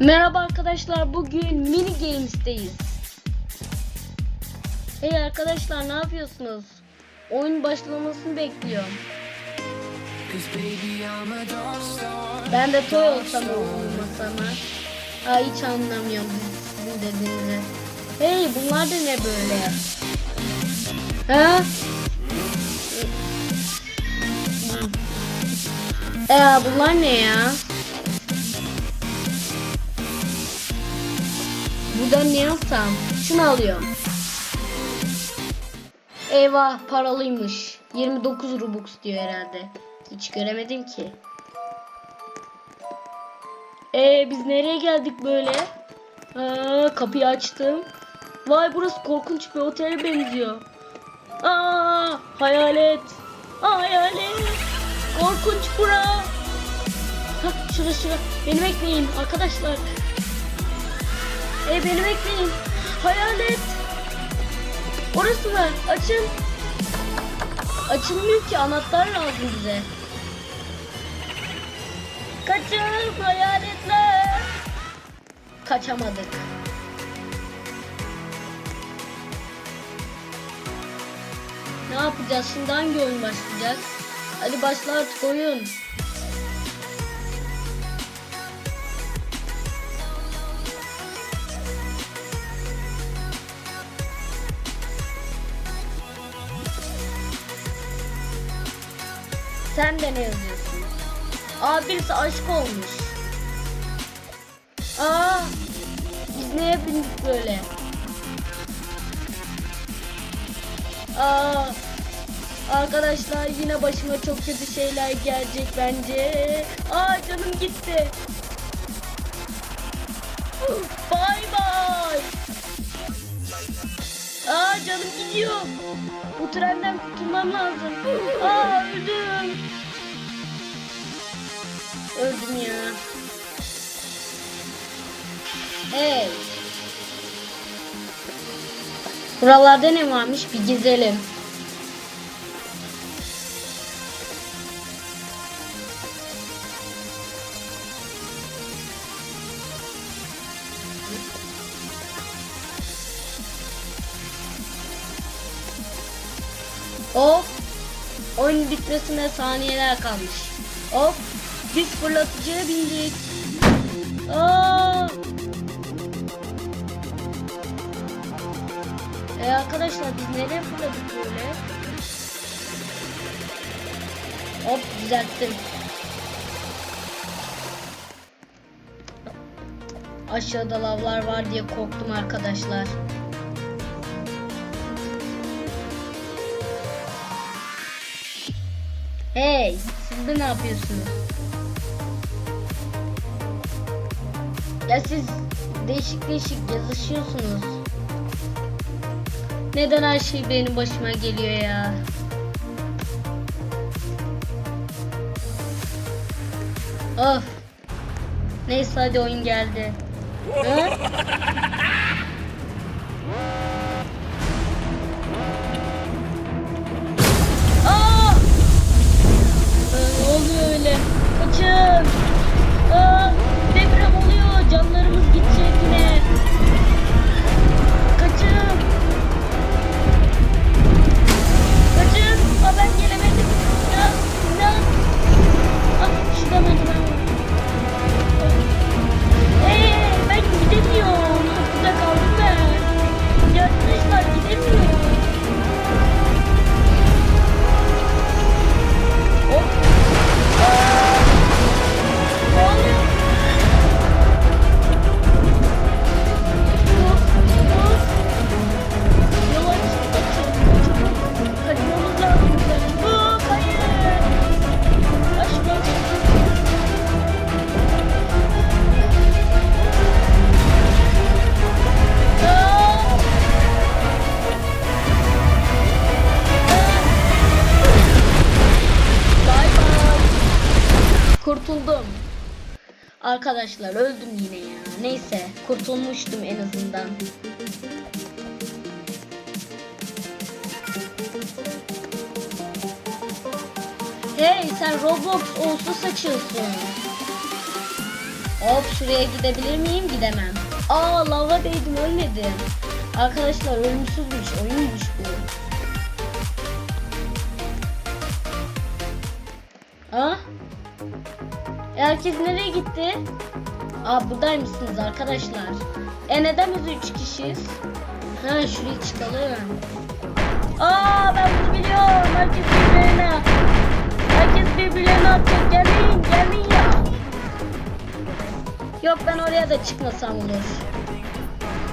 Merhaba arkadaşlar bugün mini games'teyiz. Hey arkadaşlar ne yapıyorsunuz? Oyun başlamasını bekliyorum. Ben de toy olsam olmasam ha. Hiç anlamıyorum sizin dediğinizi. Hey bunlar da ne böyle? Ha? Ee bunlar ne ya? Buradan ne alsam? Şunu alıyorum. Eyvah paralıymış. 29 Robux diyor herhalde. Hiç göremedim ki. Ee biz nereye geldik böyle? Aa, kapıyı açtım. Vay burası korkunç bir otele benziyor. Aa hayalet. Hayalet. Korkunç bura. Hah şura şura. Beni bekleyin arkadaşlar. E beni bekleyin. Hayalet. Orası mı? Açın. Açılmıyor ki anahtar lazım bize. Kaçın hayaletler. Kaçamadık. Ne yapacağız? Şimdi hangi oyun başlayacak? Hadi başla artık oyun. Sen de ne yazıyorsun? Aa birisi aşık olmuş. Aa biz neye bindik böyle? Aa arkadaşlar yine başıma çok kötü şeyler gelecek bence. Aa canım gitti. Bay bay. Aa canım gidiyor. Bu trenden kurtulmam lazım. Aa öldüm. Öldüm ya. Hey. Buralarda ne varmış bir gezelim. Of. Oyun bitmesine saniyeler kalmış. Of. Biz fırlatıcıya bindik. Aa. E arkadaşlar biz nereye fırladık böyle? Hop düzelttim. Aşağıda lavlar var diye korktum arkadaşlar. Hey, siz de ne yapıyorsunuz? Ya siz değişik değişik yazışıyorsunuz. Neden her şey benim başıma geliyor ya? Of. Neyse hadi oyun geldi. Hı? Ee, Ne oluyor öyle? Kaçın! Kurtuldum. Arkadaşlar öldüm yine ya. Neyse kurtulmuştum en azından. Hey sen Roblox olsa saçıyorsun. Hop şuraya gidebilir miyim? Gidemem. Aa lava değdim ölmedim. Arkadaşlar ölümsüzmüş oyunmuş bu. Ha? E, herkes nereye gitti? Aa buradaymışsınız arkadaşlar. E neden biz üç kişiyiz? Ha şuraya çıkalım. Aa ben bunu biliyorum. Herkes birbirine. Herkes birbirlerine atacak. Gelmeyin gelmeyin ya. Yok ben oraya da çıkmasam olur.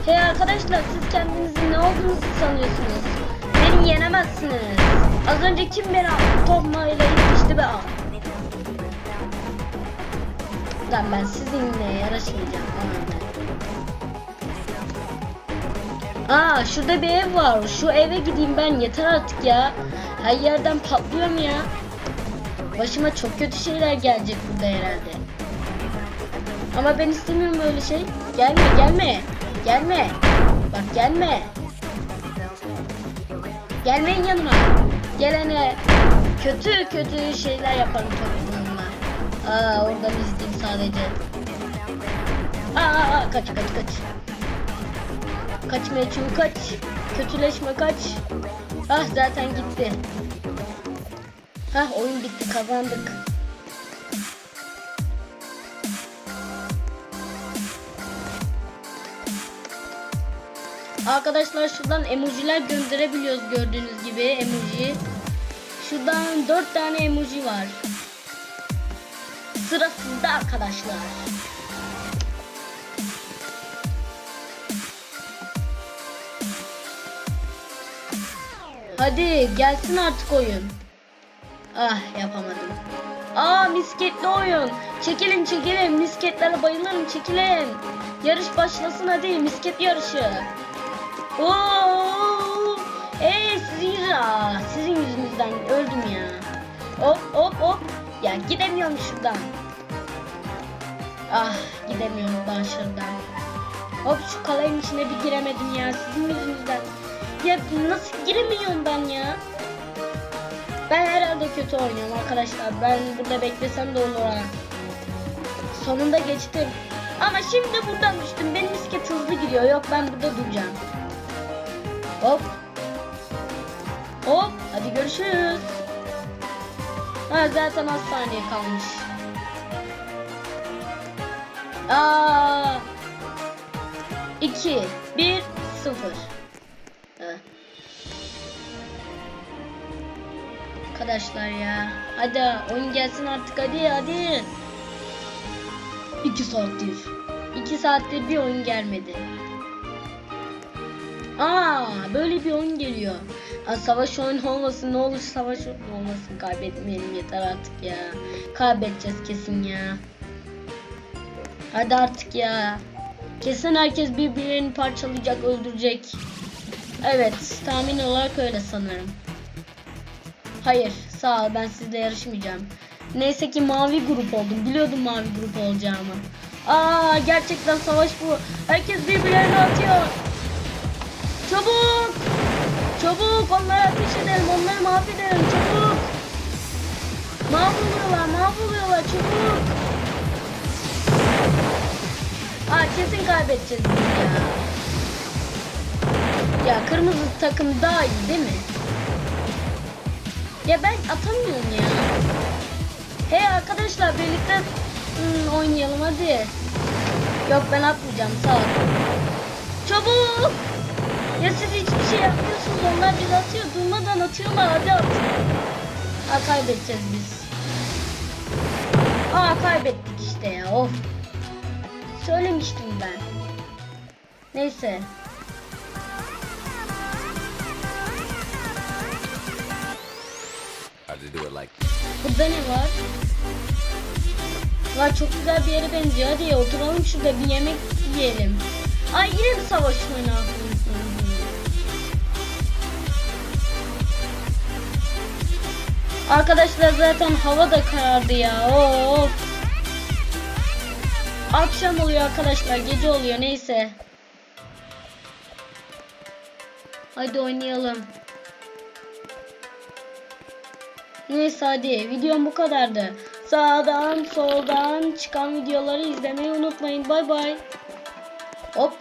Hey arkadaşlar siz kendinizin ne olduğunuzu sanıyorsunuz. Beni yenemezsiniz. Az önce kim beni tohmayla itmişti be. Lan ben sizinle yarışmayacağım. Aa şurada bir ev var. Şu eve gideyim ben yeter artık ya. Her yerden patlıyorum ya. Başıma çok kötü şeyler gelecek burada herhalde. Ama ben istemiyorum böyle şey. Gelme gelme. Gelme. Bak gelme. Gelmeyin yanıma. Gelene kötü kötü şeyler yaparım toplumuma. Aa oradan izleyeyim sadece. Aa, kaç kaç kaç. Kaçmaya çünkü kaç. Kötüleşme kaç. Ah zaten gitti. Hah oyun bitti kazandık. Arkadaşlar şuradan emojiler gönderebiliyoruz gördüğünüz gibi emoji. Şuradan 4 tane emoji var. Sıra arkadaşlar. Hadi gelsin artık oyun. Ah yapamadım. Aa misketli oyun. Çekilin çekilin. Misketlere bayılırım çekilin. Yarış başlasın hadi misket yarışı. Oo! Ey sizin yüzünden, sizin yüzünüzden öldüm ya. Hop hop hop. Ya gidemiyorum şuradan. Ah gidemiyorum ben şuradan. Hop şu kalayın içine bir giremedim ya sizin yüzünüzden. Ya nasıl giremiyorum ben ya? Ben herhalde kötü oynuyorum arkadaşlar. Ben burada beklesem de olur ha. Sonunda geçtim. Ama şimdi buradan düştüm. Benim misket hızlı gidiyor. Yok ben burada duracağım. Hop. Hop. Hadi görüşürüz. Ha zaten az saniye kalmış. Aa. 2 1 0. Evet. Arkadaşlar ya. Hadi oyun gelsin artık hadi hadi. 2 saattir. 2 saattir bir oyun gelmedi. Aa böyle bir oyun geliyor. Aa, savaş oyunu olmasın ne olur savaş olmasın kaybetmeyelim yeter artık ya. Kaybedeceğiz kesin ya. Hadi artık ya. Kesin herkes birbirlerini parçalayacak öldürecek. Evet tahmin olarak öyle sanırım. Hayır sağ ol ben sizle yarışmayacağım. Neyse ki mavi grup oldum. Biliyordum mavi grup olacağımı. Aa gerçekten savaş bu. Herkes birbirlerine atıyor. Çabuk! Çabuk onlara ateş edelim, onları mahvedelim çabuk! Mahvoluyorlar, mahvoluyorlar çabuk! Aa kesin kaybedeceğiz ya. Ya kırmızı takım daha iyi değil mi? Ya ben atamıyorum ya. Hey arkadaşlar birlikte hmm, oynayalım hadi. Yok ben atmayacağım sağ ol. Çabuk! Ya siz hiçbir şey yapmıyorsunuz. Onlar bizi atıyor. Durmadan atıyorlar. Hadi at. Aa kaybedeceğiz biz. Aa kaybettik işte ya. Of. Söylemiştim ben. Neyse. Burada ne var? Var çok güzel bir yere benziyor. Hadi oturalım şurada bir yemek yiyelim. Ay yine mi savaş oyunu Arkadaşlar zaten hava da karardı ya. Of. Akşam oluyor arkadaşlar. Gece oluyor. Neyse. Hadi oynayalım. Neyse hadi videom bu kadardı. Sağdan soldan çıkan videoları izlemeyi unutmayın. Bay bay. Hop